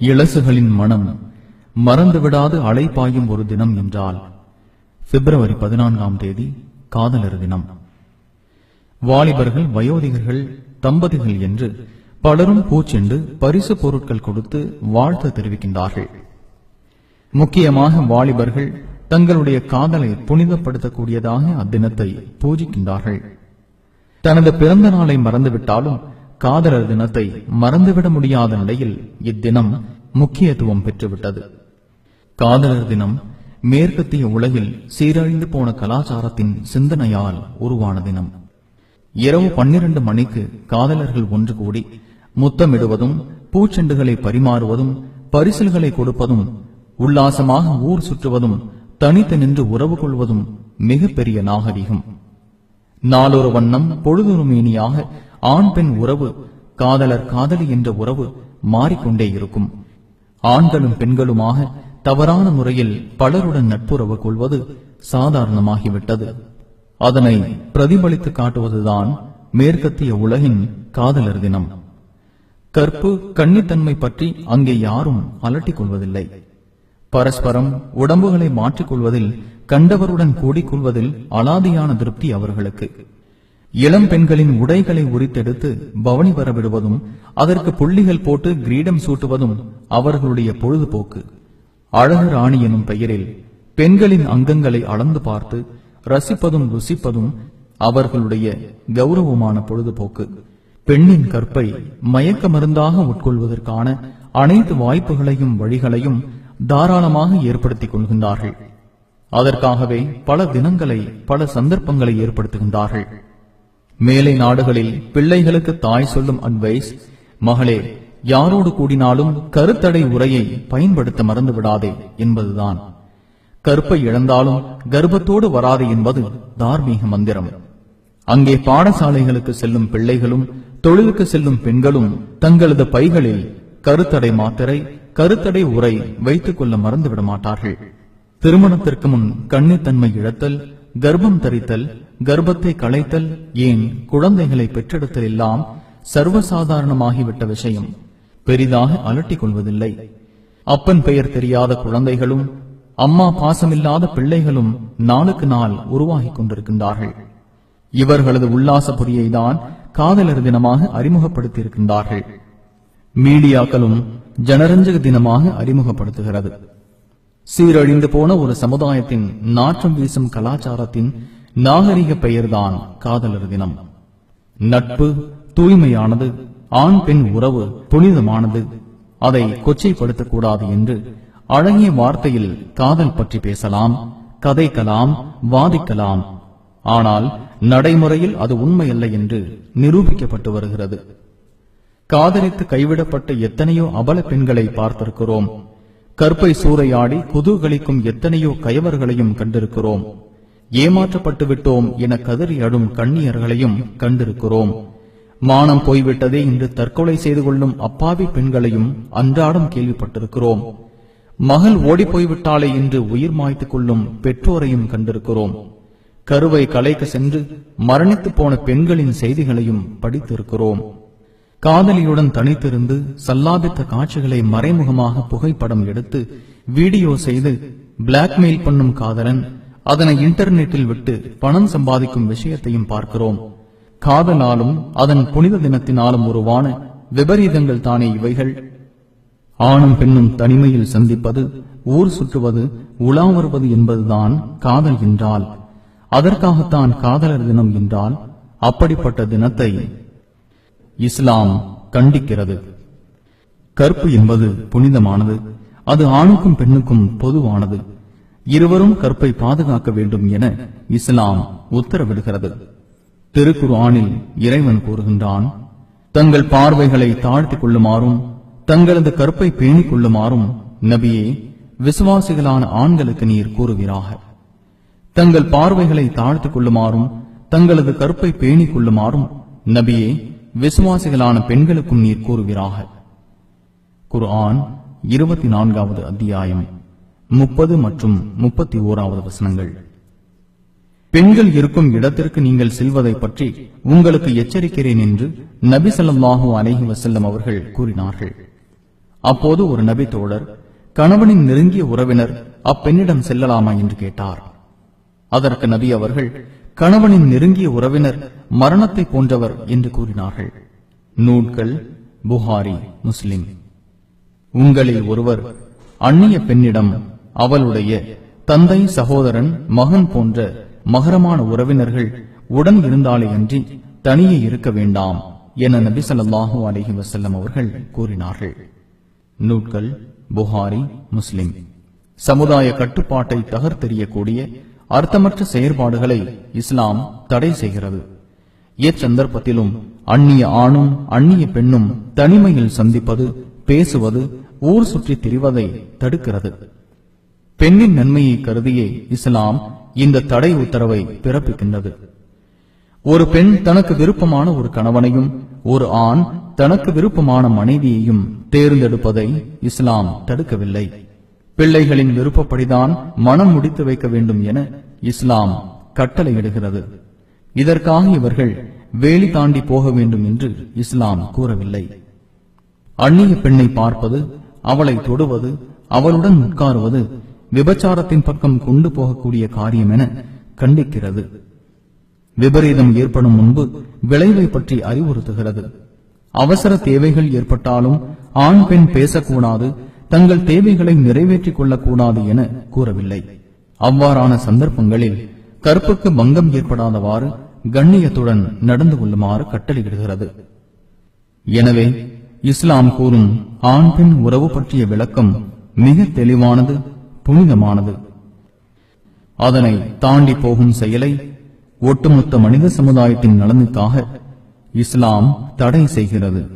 இளசுகளின் மனம் மறந்துவிடாது அலைப்பாயும் ஒரு தினம் என்றால் பிப்ரவரி பதினான்காம் தேதி காதலர் தினம். வாலிபர்கள் வயோதிகர்கள் தம்பதிகள் என்று பலரும் பூச்செண்டு பரிசு பொருட்கள் கொடுத்து வாழ்த்து தெரிவிக்கின்றார்கள். முக்கியமாக வாலிபர்கள் தங்களுடைய காதலை புனிதப்படுத்தக்கூடியதாக அத்தினத்தை பூஜிக்கின்றார்கள். தனது பிறந்த நாளை மறந்துவிட்டாலும் காதலர் தினத்தை மறந்துவிட முடியாத நிலையில் இத்தினம் முக்கியத்துவம் பெற்றுவிட்டது. காதலர் தினம் மேற்கத்திய உலகில் சீரழிந்து போன கலாச்சாரத்தின் சிந்தனையால் உருவான தினம். இரவு பன்னிரண்டு மணிக்கு காதலர்கள் ஒன்று கூடி முத்தமிடுவதும் பூச்செண்டுகளை பரிமாறுவதும் பரிசில்களை கொடுப்பதும் உல்லாசமாக ஊர் சுற்றுவதும் தனித்து நின்று உறவு கொள்வதும் மிகப்பெரிய நாகரிகம். நாளொரு வண்ணம் பொழுதுருமேனியாக ஆண் பெண் உறவு காதலர் காதலி என்ற உறவு மாறிக்கொண்டே இருக்கும். ஆண்களும் பெண்களுமாக தவறான முறையில் பலருடன் நட்புறவு கொள்வது சாதாரணமாகிவிட்டது. அதனை பிரதிபலித்து காட்டுவதுதான் மேற்கத்திய உலகின் காதலர் தினம். கற்பு கன்னித்தன்மை பற்றி அங்கே யாரும் அலட்டிக் கொள்வதில்லை. பரஸ்பரம் உடம்புகளை மாற்றிக் கொள்வதில் கண்டவருடன் கூடிக்கொள்வதில் அலாதியான திருப்தி அவர்களுக்கு. இளம் பெண்களின் உடைகளை உரித்தெடுத்து பவனி வரவிடுவதும் அதற்கு புள்ளிகள் போட்டு கிரீடம் சூட்டுவதும் அவர்களுடைய பொழுதுபோக்கு. அழகு ராணி எனும் பெயரில் பெண்களின் அங்கங்களை அளந்து பார்த்து ரசிப்பதும் ருசிப்பதும் அவர்களுடைய கௌரவமான பொழுதுபோக்கு. பெண்ணின் கற்பை மயக்க மருந்தாக உட்கொள்வதற்கான அனைத்து வாய்ப்புகளையும் வழிகளையும் தாராளமாக ஏற்படுத்திக் கொள்கின்றார்கள். அதற்காகவே பல தினங்களை பல சந்தர்ப்பங்களை ஏற்படுத்துகின்றார்கள். மேலை நாடுகளில் பிள்ளைகளுக்கு தாய் சொல்லும் அட்வைஸ் மகளே யாரோடு கூடினாலும் கருத்தடை உரையை பயன்படுத்த மறந்து விடாதே என்பதுதான். கற்பை இழந்தாலும் கர்ப்பத்தோடு வராது என்பது தார்மீக மந்திரம். அங்கே பாடசாலைகளுக்கு செல்லும் பிள்ளைகளும் தொழிலுக்கு செல்லும் பெண்களும் தங்களது பைகளில் கருத்தடை மாத்திரை கருத்தடை உரை வைத்துக் கொள்ள மறந்துவிட மாட்டார்கள். திருமணத்திற்கு முன் கண்ணித்தன்மை இழத்தல் கர்ப்பம் தரித்தல் கர்ப்பத்தை களைத்தல் ஏன் குழந்தைகளை பெற்றெடுத்தல் எல்லாம் சர்வசாதாரணமாகிவிட்ட விஷயம். பெரிதாக அலட்டிக் கொள்வதில்லை. அப்பன் பெயர் தெரியாத குழந்தைகளும் அம்மா பாசமில்லாத பிள்ளைகளும் நாளுக்கு நாள் உருவாகிக் கொண்டிருக்கின்றார்கள். இவர்களது உல்லாச பொறியை தான் காதலர் தினமாக அறிமுகப்படுத்தியிருக்கின்றார்கள். மீடியாக்களும் ஜனரஞ்சக தினமாக அறிமுகப்படுத்துகிறது. சீரழிந்து போன ஒரு சமுதாயத்தின் நாற்றம் வீசும் கலாச்சாரத்தின் நாகரிக பெயர்தான் காதலர் தினம். நட்பு தூய்மையானது ஆண் பெண் உறவு புனிதமானது அதை கொச்சைப்படுத்தக்கூடாது என்று அழகிய வார்த்தையில் காதல் பற்றி பேசலாம் கதைக்கலாம் வாதிக்கலாம். ஆனால் நடைமுறையில் அது உண்மையல்ல என்று நிரூபிக்கப்பட்டு வருகிறது. காதலித்து கைவிடப்பட்ட எத்தனையோ அபல பெண்களை பார்த்திருக்கிறோம். கற்பை சூறையாடி குதூகலிக்கும் எத்தனையோ கயவர்களையும் கண்டிருக்கிறோம். ஏமாற்றப்பட்டு விட்டோம் என கதறி அடும் கண்ணியர்களையும் கண்டிருக்கிறோம். மானம் போய்விட்டதே இன்று தற்கொலை செய்து கொள்ளும் அப்பாவி பெண்களையும் அன்றாடம் கேள்விப்பட்டிருக்கிறோம். மகள் ஓடி போய்விட்டாலே என்று உயிர் மாய்த்துக் கொள்ளும் பெற்றோரையும் கண்டிருக்கிறோம். கருவை கலைக்க சென்று மரணித்து போன பெண்களின் செய்திகளையும் படித்திருக்கிறோம். காதலியுடன் தனித்திருந்து சல்லாபித்த காட்சிகளை மறைமுகமாக புகைப்படம் எடுத்து வீடியோ செய்து பிளாக்மெயில் பண்ணும் காதலன் அதனை இன்டர்நெட்டில் விட்டு பணம் சம்பாதிக்கும் விஷயத்தையும் பார்க்கிறோம். காதலாலும் அதன் புனித தினத்தினாலும் உருவான விபரீதங்கள் தானே இவைகள். ஆணும் பெண்ணும் தனிமையில் சந்திப்பது ஊர் சுற்றுவது உலா வருவது என்பதுதான் காதல் என்றால். அதற்காகத்தான் காதலர் தினம் என்றால் அப்படிப்பட்ட தினத்தை இஸ்லாம் கண்டிக்கிறது. கற்பு என்பது புனிதமானது. அது ஆணுக்கும் பெண்ணுக்கும் பொதுவானது. இருவரும் கற்பை பாதுகாக்க வேண்டும் என இஸ்லாம் உத்தரவிடுகிறது. திருக்குர்ஆனில் இறைவன் கூறுகின்றான் தங்கள் பார்வைகளை தாழ்த்திக் கொள்ளுமாறும் தங்களது கற்பை பேணிக் கொள்ளுமாறும் நபியே விசுவாசிகளான ஆண்களுக்கு நீர் கூறுவீராக. தங்கள் பார்வைகளை தாழ்த்திக் கொள்ளுமாறும் தங்களது கற்பை பேணிக் கொள்ளுமாறும் நபியே விசுவாசிகளான பெண்களுக்கும் நீர் கூறுவீராக. குர்ஆன் இருபத்தி நான்காவது அத்தியாயம் முப்பது மற்றும் முப்பத்தி ஓராவது வசனங்கள். பெண்கள் இருக்கும் இடத்திற்கு நீங்கள் செல்வதை பற்றி உங்களுக்கு எச்சரிக்கிறேன் என்று நபி ஸல்லல்லாஹு அலஹி வசல்லம் அவர்கள் கூறினார்கள். அப்போது ஒரு நபி தோழர் கணவனின் நெருங்கிய உறவினர் அப்பெண்ணிடம் செல்லலாமா? என்று கேட்டார். அதற்கு நபி அவர்கள் கணவனின் நெருங்கிய உறவினர் மரணத்தை போன்றவர் என்று கூறினார்கள். நூல்கள் புகாரி முஸ்லிம். உங்களில் ஒருவர் அந்நிய பெண்ணிடம் அவளுடைய தந்தை சகோதரன் மகன் போன்ற மகரமான உறவினர்கள் உடன் இருந்தாலே அன்றி தனியே இருக்க வேண்டாம் என நபி சொல்லாஹு அலஹி வசல்லம் அவர்கள் கூறினார்கள். நூட்கள் புகாரி முஸ்லிம். சமுதாய கட்டுப்பாட்டை தகர்த்தெறியக்கூடிய அர்த்தமற்ற செயற்பாடுகளை இஸ்லாம் தடை செய்கிறது. எச்சந்தர்ப்பத்திலும் அந்நிய ஆணும் அந்நிய பெண்ணும் தனிமையில் சந்திப்பது பேசுவது ஊர் சுற்றி திரிவதை தடுக்கிறது. பெண்ணின் நன்மையை கருதியே இஸ்லாம் இந்த தடை உத்தரவை பிறப்பிக்கின்றது. ஒரு பெண் தனக்கு விருப்பமான ஒரு கணவனையும் ஒரு ஆண் தனக்கு விருப்பமான மனைவியையும் தேர்ந்தெடுப்பதை இஸ்லாம் தடுக்கவில்லை. பிள்ளைகளின் விருப்பப்படிதான் மனம் முடித்து வைக்க வேண்டும் என இஸ்லாம் கட்டளையிடுகிறது இதற்காக இவர்கள் வேலி தாண்டி போக வேண்டும் என்று இஸ்லாம் கூறவில்லை. அந்நிய பெண்ணை பார்ப்பது அவளை தொடுவது அவளுடன் உட்காருவது விபச்சாரத்தின் பக்கம் கொண்டு போகக்கூடிய காரியம் என கண்டிக்கிறது. விபரீதம் ஏற்படும் முன்பு விளைவை பற்றி அறிவுறுத்துகிறது. அவசர தேவைகள் ஏற்பட்டாலும் ஆண் பெண் பேசக்கூடாது தங்கள் தேவைகளை நிறைவேற்றிக் கொள்ளக்கூடாது என கூறவில்லை. அவ்வாறான சந்தர்ப்பங்களில் கற்புக்கு பங்கம் ஏற்படாதவாறு கண்ணியத்துடன் நடந்து கொள்ளுமாறு கட்டளையிடுகிறது. எனவே இஸ்லாம் கூறும் ஆண் பெண் உறவு பற்றிய விளக்கம் மிக தெளிவானது புனிதமானது. அதனை தாண்டி போகும் செயலை ஒட்டுமொத்த மனித சமுதாயத்தின் நலனுக்காக இஸ்லாம் தடை செய்கிறது.